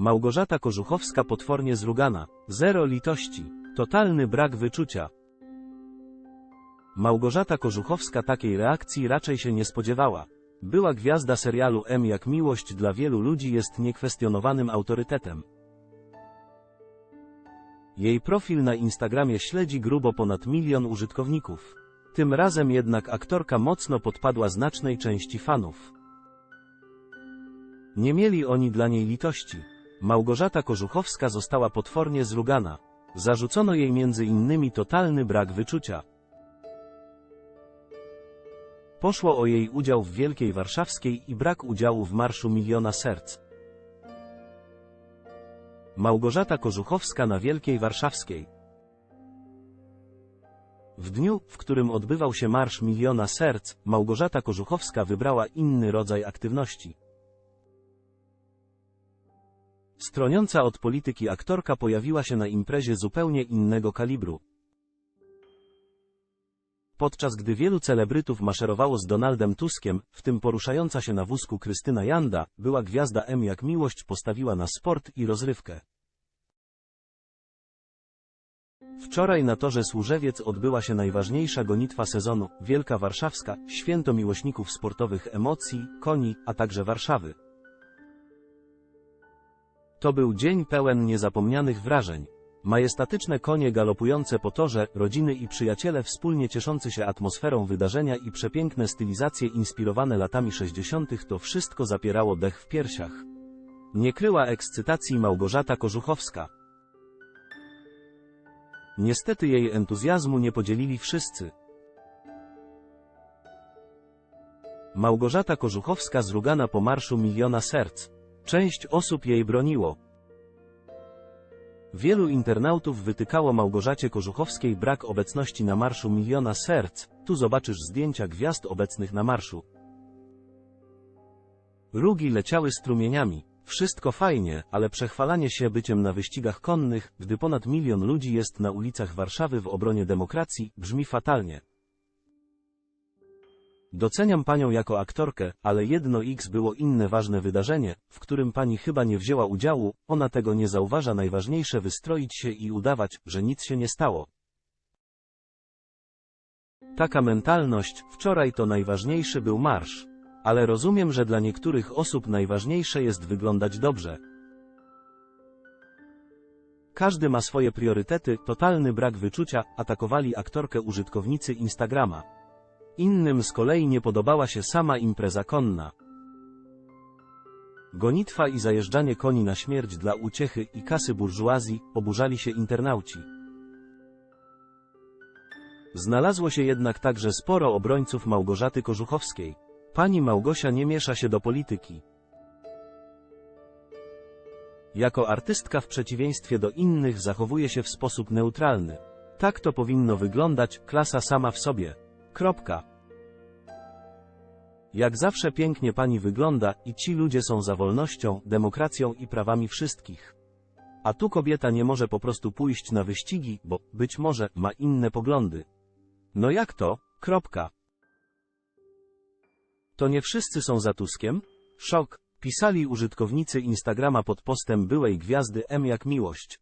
Małgorzata Kożuchowska potwornie zrugana. Zero litości. Totalny brak wyczucia. Małgorzata Kożuchowska takiej reakcji raczej się nie spodziewała. Była gwiazda serialu M jak miłość dla wielu ludzi jest niekwestionowanym autorytetem. Jej profil na Instagramie śledzi grubo ponad milion użytkowników. Tym razem jednak aktorka mocno podpadła znacznej części fanów. Nie mieli oni dla niej litości. Małgorzata Kożuchowska została potwornie zrugana. Zarzucono jej między innymi totalny brak wyczucia. Poszło o jej udział w Wielkiej Warszawskiej i brak udziału w Marszu Miliona Serc. Małgorzata Kożuchowska na Wielkiej Warszawskiej. W dniu, w którym odbywał się Marsz Miliona Serc, Małgorzata Kożuchowska wybrała inny rodzaj aktywności. Stroniąca od polityki aktorka pojawiła się na imprezie zupełnie innego kalibru. Podczas gdy wielu celebrytów maszerowało z Donaldem Tuskiem, w tym poruszająca się na wózku Krystyna Janda, była gwiazda M jak miłość postawiła na sport i rozrywkę. Wczoraj na torze Służewiec odbyła się najważniejsza gonitwa sezonu, Wielka Warszawska, święto miłośników sportowych emocji, koni, a także Warszawy. To był dzień pełen niezapomnianych wrażeń. Majestatyczne konie galopujące po torze, rodziny i przyjaciele wspólnie cieszący się atmosferą wydarzenia i przepiękne stylizacje inspirowane latami 60. to wszystko zapierało dech w piersiach. Nie kryła ekscytacji Małgorzata Kożuchowska. Niestety jej entuzjazmu nie podzielili wszyscy. Małgorzata Kożuchowska zrugana po marszu miliona serc. Część osób jej broniło. Wielu internautów wytykało Małgorzacie Kożuchowskiej brak obecności na marszu miliona serc, tu zobaczysz zdjęcia gwiazd obecnych na marszu. Rugi leciały strumieniami. Wszystko fajnie, ale przechwalanie się byciem na wyścigach konnych, gdy ponad milion ludzi jest na ulicach Warszawy w obronie demokracji, brzmi fatalnie. Doceniam panią jako aktorkę, ale jedno X było inne ważne wydarzenie, w którym pani chyba nie wzięła udziału, ona tego nie zauważa najważniejsze wystroić się i udawać, że nic się nie stało. Taka mentalność, wczoraj to najważniejszy był marsz. Ale rozumiem, że dla niektórych osób najważniejsze jest wyglądać dobrze. Każdy ma swoje priorytety, totalny brak wyczucia, atakowali aktorkę użytkownicy Instagrama. Innym z kolei nie podobała się sama impreza konna. Gonitwa i zajeżdżanie koni na śmierć dla uciechy i kasy burżuazji, oburzali się internauci. Znalazło się jednak także sporo obrońców Małgorzaty Kożuchowskiej. Pani Małgosia nie miesza się do polityki. Jako artystka w przeciwieństwie do innych zachowuje się w sposób neutralny. Tak to powinno wyglądać, klasa sama w sobie. Kropka. Jak zawsze pięknie pani wygląda i ci ludzie są za wolnością, demokracją i prawami wszystkich. A tu kobieta nie może po prostu pójść na wyścigi, bo, być może, ma inne poglądy. No jak to? Kropka. To nie wszyscy są za Tuskiem? Szok, pisali użytkownicy Instagrama pod postem byłej gwiazdy M jak miłość.